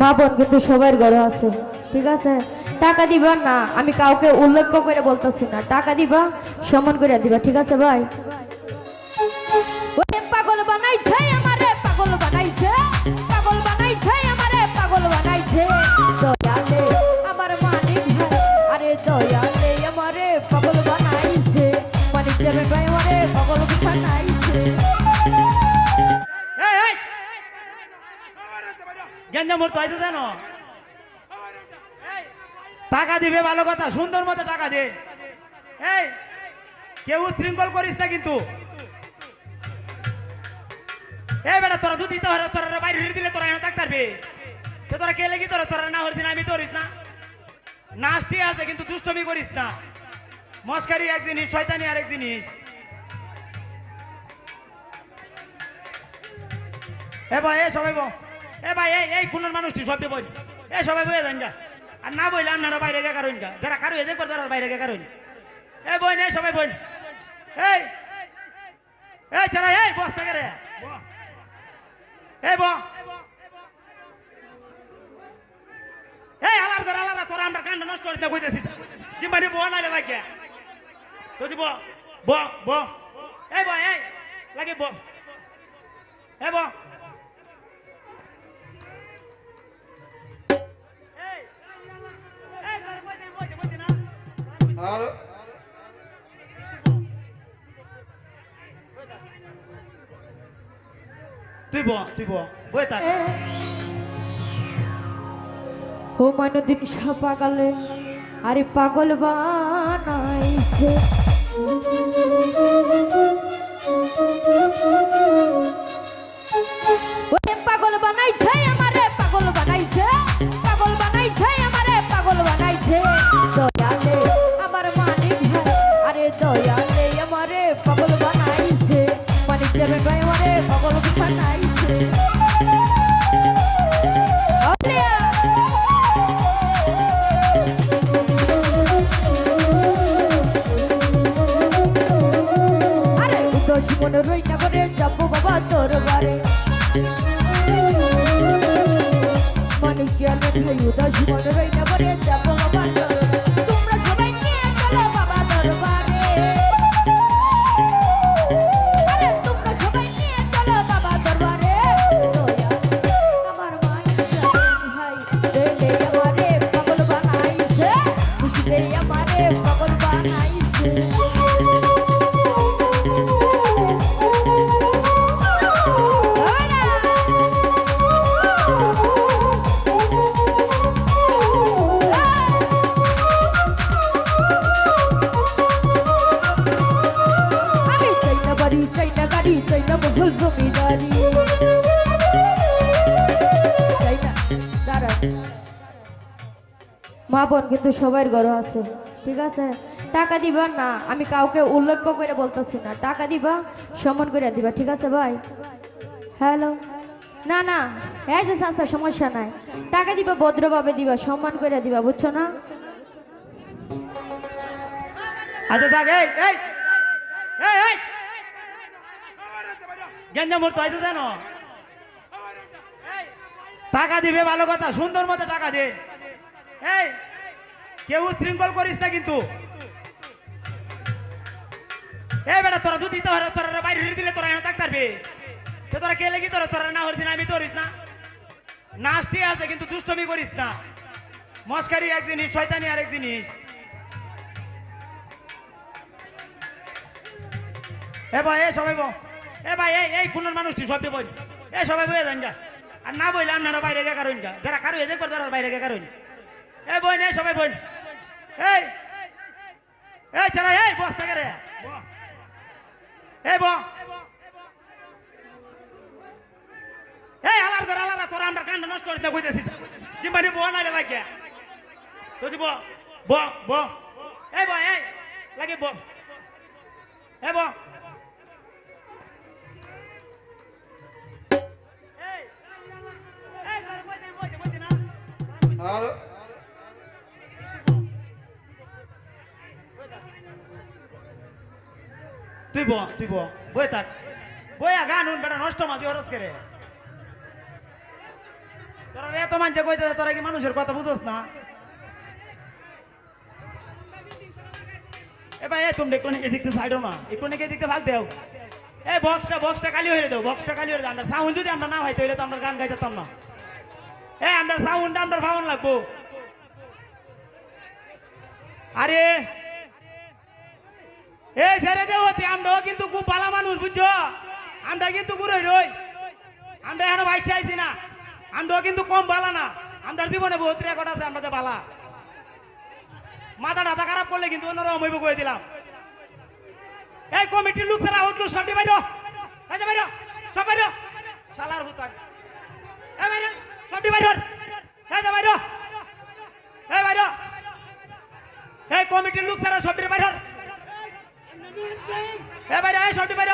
মা বোন কিন্তু সবার ঘরে আছে, ঠিক আছে? টাকা দিবা না, আমি কাউকে উল্লেখ করে বলতেছি না। টাকা দিবা সম্মান করে দিবা, ঠিক আছে ভাই? পাগল বানাইছে আমারে, পাগল বানাইছে পাগল বানাইছে আমারে, পাগল বানাইছে। দয়ালে আমার মানিক আরে দয়ালে আমারে পাগল বানাইছে। মানিক ভাই গেঞ্জা মোর তো আছে জানো? টাকা দিবে, ভালো কথা, সুন্দর মতো টাকা দে। এই, কেউ শৃঙ্খল করিস না কিন্তু। এই বেটা, তোরা যদি দিতে হরে বাইরে হিড়ে দিলে তোরা এনে থাকতে পারবি। তোরা কে লেগে তোরা? তোরা না হরিস না, আমি তো হরিস না। নাচ ঠিক আছে কিন্তু দুষ্টমি করিস না। মস্কারি এক জিনিস, শয়তানি আর এক জিনিস। এ ভাই এ সবাই বল। এ ভাই, এই এই কোন মানুষটি সব বল এ সবাই বয়ে যান আর না বইলে আপনারা বাইরে গে কারণ গা। যারা কারও এদের তারা বাইরে গে কারণ এ বই নেই সবাই বই এই এই চারা এই বস থেকে রে। এই ব। এই আলার ধর আলার, তোরা আমরা কাণ্ড নষ্ট করতে কইতেছিস জিম্বানি বো নাইলে লাগে। তো দিব। ব ব। এই ব, এই, লাগে ব। এই ব। তুই ব তুই ব বই থাক ও মাইনুদ্দিন শাহ পাগলে আরে পাগল বানাইছে। ওরে পাগল বানাইছে আমারে মনে রই না করে যাব বাবা তোর বারে মানুষ ভাই রই না করে যাব বাড়ি চাই না মহল জমিদারি মা বোন কিন্তু সবার ঘর আছে, ঠিক আছে? টাকা দিবা না, আমি কাউকে উল্লেখ করে বলতেছি না। টাকা দিবা সম্মান করে দিবা, ঠিক আছে ভাই? হ্যালো? না না, এই যে সাস্তা সমস্যা নাই। টাকা দিবা, ভদ্রভাবে দিবা, সম্মান করে দিবা, বুঝছ না? আচ্ছা থাক এই এই এই গেঞ্জা মোর তো জানো টাকা দিবে, ভালো কথা, সুন্দর মতো টাকা দে। এই, কেউ শৃঙ্খল করিস না কিন্তু। এই বেটা, তোরা যদি দিতে হরে তোরা বাইরে দিলে তোরা এনে থাকতে তো তোরা কে লেগে তোরা? তোরা না হরিস না আমি তো হরিস না। নাচ ঠিক আছে কিন্তু দুষ্টমি করিস না। মস্কারি এক জিনিস, শয়তানি আর এক জিনিস। এ ভাই এ সবাই এ ভাই, এই এই কোন মানুষটি সব বল। এ সবাই বয়ে যান যা আর না বইলে আপনারা বাইরে গে কারণ যা যারা কারও এদের পর তারা বাইরে গে কারণ এ বই নেই সবাই বই এই এই চারা এই বস থাকে রে। এই ব। এই আলার ধর আলাদা তোরা আমরা কাণ্ড নষ্ট করতে কইতেছিস জিম্বানি বো নাইলে লাগে তো দিব ব ব এই ব, এই, লাগে ব। এই ব। তুই ব তুই বই থাক। বই গান উন বেটা, নষ্ট মাঝি হরস করে। তোরা এত মানুষে কইতে তোরা কি মানুষের কথা বুঝোস না? এ ভাই তুমি একটু এদিকে সাইডও না? একটু নাকি এদিকে ভাগ দেও। এই বক্সটা বক্সটা খালি হয়ে দাও বক্সটা খালি হয়ে দাও আমরা সাউন্ড যদি আমরা না হইতে হইলে তো আমরা গান গাইতাম না। এ আমরা সাউন্ড আমরা ভাবন লাগবো। আরে এই ছেড়ে দেও হতে আমরাও কিন্তু খুব ভালো মানুষ, বুঝছ? আমরা কিন্তু গুরুই রই। আমরা এখনও ভাইসে আইছি না। আমরাও কিন্তু কম বালা না। আমাদের জীবনে বহুত রেকর্ড আছে আমাদের বালা মাথা টাথা খারাপ করলে কিন্তু অন্যরা অমৈব করে দিলাম। এই কমিটির লোক সারা উঠল সবটি বাইর। আচ্ছা বাইর, সব বাইর। শালার হুতান এ বাইর। সবটি বাইর হ্যাঁ যা, বাইর হ্যাঁ বাইর এই হ্যাঁ, কমিটির লোক সারা সবটির বাইর হ্যাঁ বাইর হ্যাঁ সবটি বাইর